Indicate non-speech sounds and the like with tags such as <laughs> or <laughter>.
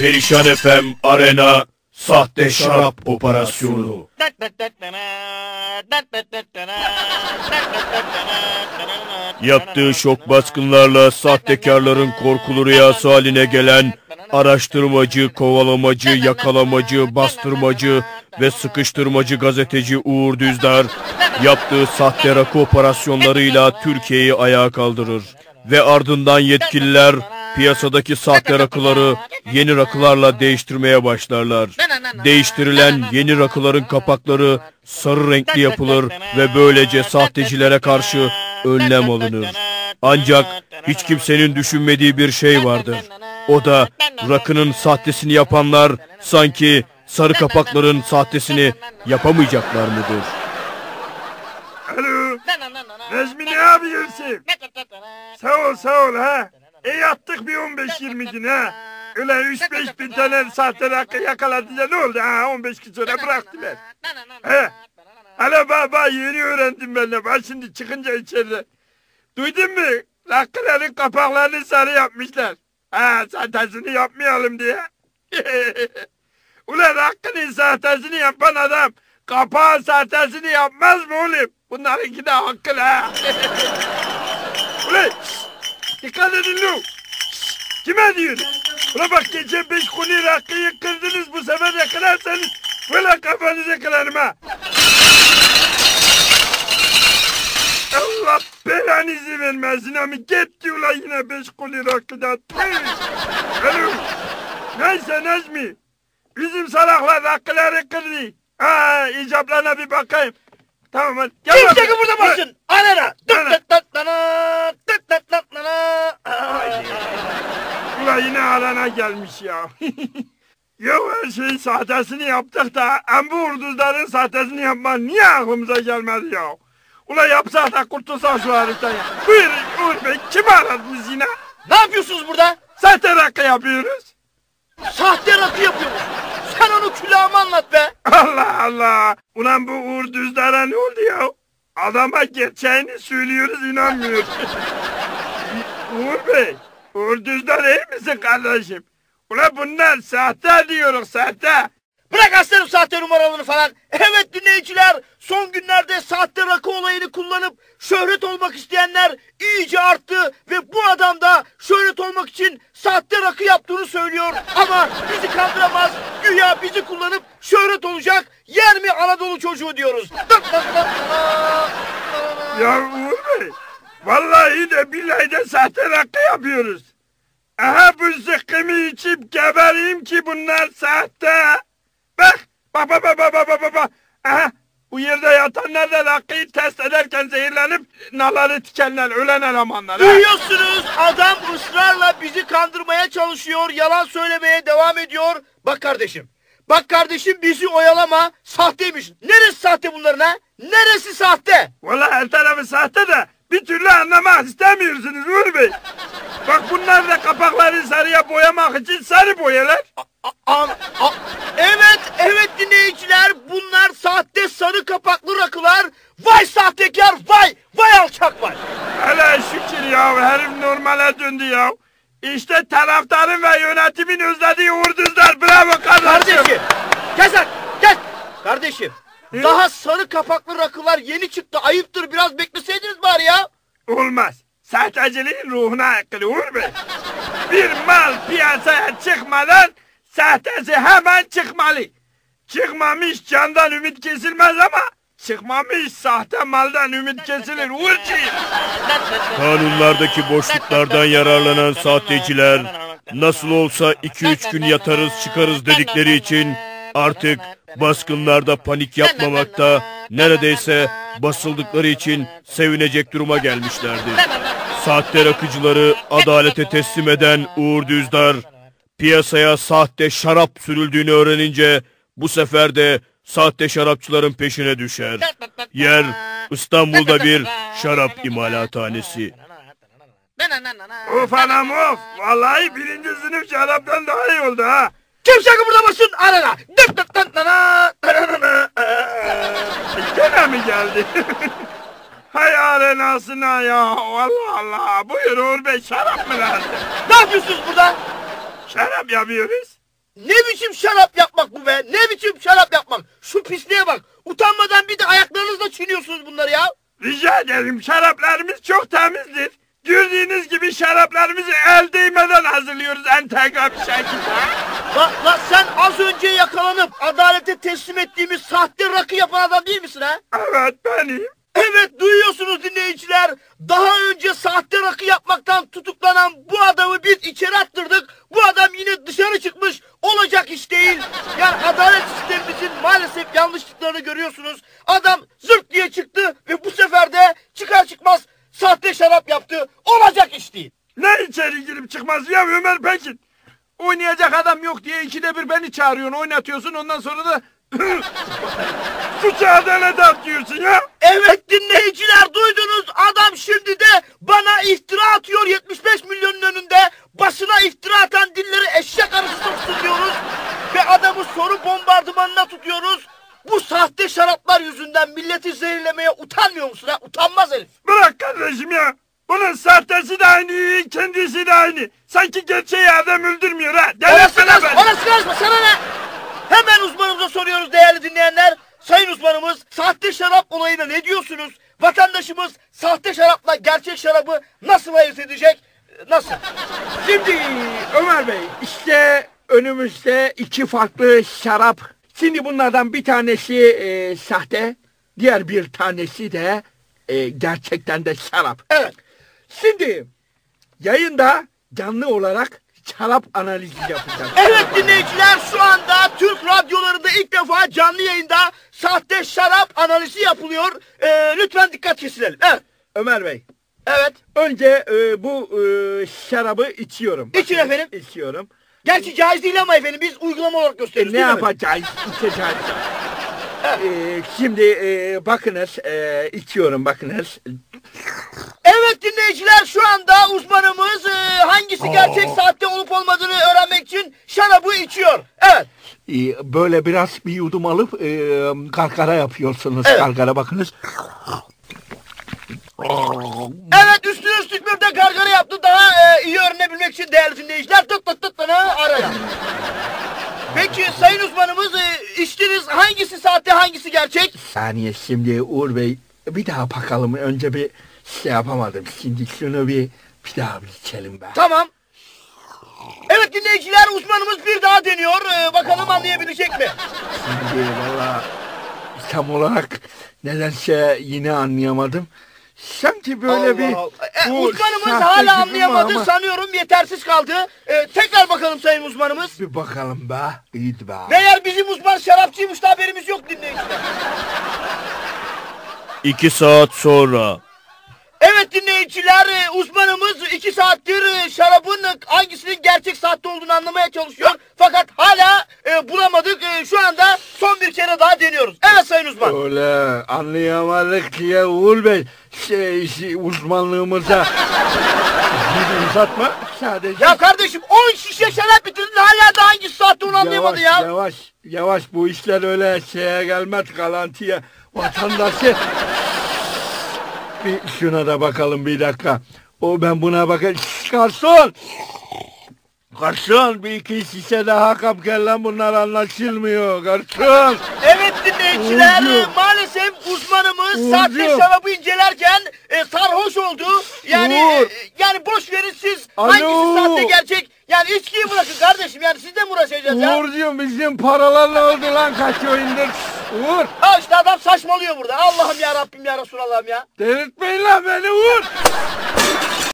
Perişan FM Arena Sahte Şarap Operasyonu Yaptığı şok baskınlarla sahtekarların korkulu rüyası haline gelen araştırmacı, kovalamacı, yakalamacı, bastırmacı ve sıkıştırmacı gazeteci Uğur Düzdar yaptığı sahte rakı operasyonlarıyla Türkiye'yi ayağa kaldırır. Ve ardından yetkililer piyasadaki sahte rakıları yeni rakılarla değiştirmeye başlarlar. Değiştirilen yeni rakıların kapakları sarı renkli yapılır ve böylece sahtecilere karşı önlem alınır. Ancak hiç kimsenin düşünmediği bir şey vardır. O da rakının sahtesini yapanlar sanki sarı kapakların sahtesini yapamayacaklar mıdır? Alo. Necmi ne yapıyorsun? Sağ ol sağ ol ha. E yattık bir 15-20 gün ha. Öyle 3-5 bin tane sahte rakı yakaladılar ne oldu ha 15 gün sonra bıraktılar. He. Hala baba yeni öğrendim ben de bak şimdi çıkınca içeride. Duydun mu? Rakıların kapaklarını sarı yapmışlar. Ha sahtesini yapmayalım diye. <laughs> Ulan rakının sahtesini yapan adam kapağın sahtesini yapmaz mı oğlum? Bunlarınki de hakkı ha. <laughs> Ulan şşt, dikkat edin lu. Şşt, Kime diyorsun? Ulan bak geçen beş kuni rakıyı kırdınız bu sefer de kırarsanız böyle kafanızı kırarım ha. Allah belanızı vermesin ama gitti ulan yine beş koli rakıda. Alo. Neyse Necmi. Bizim salaklar rakıları kırdı. Ha icablarına bir bakayım. Tamam hadi. Gel Kimse. Ana. Tık tık tık tana, tık tık tık tana. Ulan yine alana gelmiş ya. <laughs> ya her şeyin sahtesini yaptık da en bu urduzların sahtesini yapmak niye aklımıza gelmedi ya? Ulan yapsak da kurtulsak şu heriften ya. Buyurun Uğur Bey kimi aradınız yine? Ne yapıyorsunuz burada? Sahte rakı yapıyoruz. Sahte rakı yapıyorsunuz. Sen onu külahıma anlat be. Allah Allah. Ulan bu Uğur Düzdar'a ne oldu ya? Adama gerçeğini söylüyoruz inanmıyor. <laughs> Uğur Bey. Uğur Düzdar iyi misin kardeşim? Ulan bunlar sahte diyoruz sahte. Bırak aslanım sahte numaralarını falan. Evet dinleyiciler son günlerde sahte rakı olayını kullanıp şöhret olmak isteyenler iyice arttı ve bu adam da şöhret olmak için sahte rakı yaptığını söylüyor. Ama bizi kandıramaz. Güya bizi kullanıp şöhret olacak. Yer mi Anadolu çocuğu diyoruz. Ya Uğur Bey. Vallahi de billahi de sahte rakı yapıyoruz. Aha bu zıkkımı içip gebereyim ki bunlar sahte. Bak bak bak bak bak bak bak bak. Aha bu yerde yatanlar da rakıyı test ederken zehirlenip naları tikenler, ölen elemanlar. ha. Duyuyorsunuz adam ısrarla bizi kandırmaya çalışıyor, yalan söylemeye devam ediyor. Bak kardeşim, bak kardeşim bizi oyalama, sahteymiş. Neresi sahte bunların ha? Neresi sahte? Valla her tarafı sahte de bir türlü anlamak istemiyorsunuz Uğur Bey. Bak bunlar da kapakları sarıya boyamak için sarı boyalar. A- a- a- evet, evet dinleyiciler bunlar sahte sarı kapaklı rakılar. Vay sahtekar, vay, vay alçak vay. Hele şükür ya herif normale döndü ya. İşte taraftarın ve yönetimin özlediği Uğur Düzdar. Bravo kardeşim. Kardeşim, gel sen, gel. Kardeşim, daha sarı kapaklı rakılar yeni çıktı. Ayıptır biraz bekleseydiniz bari ya. Olmaz. Sahteciliğin ruhuna aykırı Uğur Bey. Bir mal piyasaya çıkmadan sahtesi hemen çıkmalı. Çıkmamış candan ümit kesilmez ama çıkmamış sahte maldan ümit kesilir Uğurcuğum. Kanunlardaki boşluklardan yararlanan sahteciler nasıl olsa 2-3 gün yatarız çıkarız dedikleri için artık baskınlarda panik yapmamakta neredeyse basıldıkları için sevinecek duruma gelmişlerdi. Sahte rakıcıları adalete teslim eden Uğur Düzdar piyasaya sahte şarap sürüldüğünü öğrenince bu sefer de sahte şarapçıların peşine düşer. Yer İstanbul'da bir şarap imalathanesi. Of anam of. Vallahi birinci sınıf şaraptan daha iyi oldu ha. Kimse kıpırdamasın arana. Dık dık dık nana. Gene mi geldi? <laughs> Hay arenasına ya. Allah Allah. Buyur Uğur Bey şarap mı lazım? Ne yapıyorsunuz burada? Şarap yapıyoruz. ne biçim şarap yapmak bu be? Ne biçim şarap yapmak? Şu pisliğe bak. Utanmadan bir de ayaklarınızla çiğniyorsunuz bunları ya. Rica ederim şaraplarımız çok temizdir. Gördüğünüz gibi şaraplarımızı el değmeden hazırlıyoruz entegre bir şekilde. La, la sen az önce yakalanıp adalete teslim ettiğimiz sahte rakı yapan adam değil misin ha? Evet benim. Evet duyuyorsunuz dinleyiciler. Daha önce sahte rakı yapmaktan tutuklanan bu adamı biz içeri attırdık. Bu adam yine dışarı çıkmış. Olacak iş değil. Yani adalet sistemimizin maalesef yanlışlıklarını görüyorsunuz. Adam zırt diye çıktı ve bu sefer de çıkar çıkmaz sahte şarap yaptı. Olacak iş değil. Ne içeri girip çıkmaz ya Ömer Pekin? Oynayacak adam yok diye ikide bir beni çağırıyorsun oynatıyorsun ondan sonra da suçu adalete atıyorsun ya. Evet dinleyiciler duydunuz adam şimdi de bana iftira atıyor 75 milyonun önünde. Basına iftira atan dilleri eşek arısı diyoruz. Ve adamı soru bombardımanına tutuyoruz. Bu sahte şaraplar yüzünden milleti zehirlemeye utanmıyor musun ha? Utanmaz herif. Bırak kardeşim ya. Bunun sahtesi de aynı, kendisi de aynı. Sanki gerçeği adam öldürmüyor ha. Orası Delirtme karışma, beni. orası karışma sana ne? Hemen uzmanımıza soruyoruz değerli dinleyenler. Sayın uzmanımız sahte şarap olayına ne diyorsunuz? Vatandaşımız sahte şarapla gerçek şarabı nasıl ayırt edecek? Nasıl? Şimdi Ömer Bey işte önümüzde iki farklı şarap. Şimdi bunlardan bir tanesi e, sahte, diğer bir tanesi de e, gerçekten de şarap. Evet. Şimdi yayında canlı olarak şarap analizi yapacağız. Evet dinleyiciler şu anda Türk radyolarında ilk defa canlı yayında sahte şarap analizi yapılıyor. Ee, lütfen dikkat kesilelim. Evet. Ömer Bey, Evet. önce e, bu e, şarabı içiyorum. İçin efendim. İçiyorum. Gerçi caiz değil ama efendim biz uygulama olarak gösteriyoruz. ne değil mi? yapacağız? İçeceğiz. E, şimdi e, bakınız, e, içiyorum bakınız. Evet dinleyiciler şu anda uzmanımız e, hangisi gerçek sahte olup olmadığını öğrenmek için şarabı içiyor. Evet. E, böyle biraz bir yudum alıp e, gargara yapıyorsunuz. Evet. Gargara bakınız. Evet üstüne üstlük bir de gargara yaptı daha e, iyi öğrenebilmek için değerli dinleyiciler hangisi sahte hangisi gerçek? Saniye şimdi Uğur Bey bir daha bakalım. Önce bir şey yapamadım. Şimdi şunu bir bir daha bir içelim be. Tamam. Evet dinleyiciler uzmanımız bir daha deniyor. E, bakalım anlayabilecek mi? Şimdi valla tam olarak nedense yine anlayamadım. Sanki böyle Allah bir Allah. E, bu uzmanımız hala anlayamadı ama- sanıyorum yetersiz kaldı. E, tekrar bakalım sayın uzmanımız. Bir bakalım be. İyiydi be. Meğer bizim şarapçıymış da haberimiz yok dinleyiciler. İki saat sonra. Evet dinleyiciler e, uzmanımız iki saattir e, şarabın hangisinin gerçek sahte olduğunu anlamaya çalışıyor. Fakat hala e, bulamadık. E, şu anda son bir kere daha deniyoruz. Evet uzman. Öyle anlayamadık diye Uğur Bey şey, şey, uzmanlığımıza uzatma sadece. Ya kardeşim 10 şişe şarap bitirdin hala da hangisi sahte onu anlayamadı yavaş, ya. Yavaş yavaş bu işler öyle şeye gelmez kalantıya. Vatandaşı bir şuna da bakalım bir dakika. O ben buna bakayım. Şşş, Garson! Garson bir iki şişe daha kap gel lan bunlar anlaşılmıyor. Garson! Evet dinleyiciler e, maalesef uzmanımız Uğurcuğum. sahte şarabı incelerken e, sarhoş oldu. Yani e, yani boş verin siz Alo. hangisi sahte gerçek. Yani içkiyi bırakın kardeşim yani sizle mi uğraşacağız ya? Uğurcuğum bizim paralar ne oldu lan kaçıyor indir. Uğur! Ha işte adam saçmalıyor burada. Allah'ım ya Rabbim ya Resulallah'ım ya. Delirtmeyin lan beni Uğur!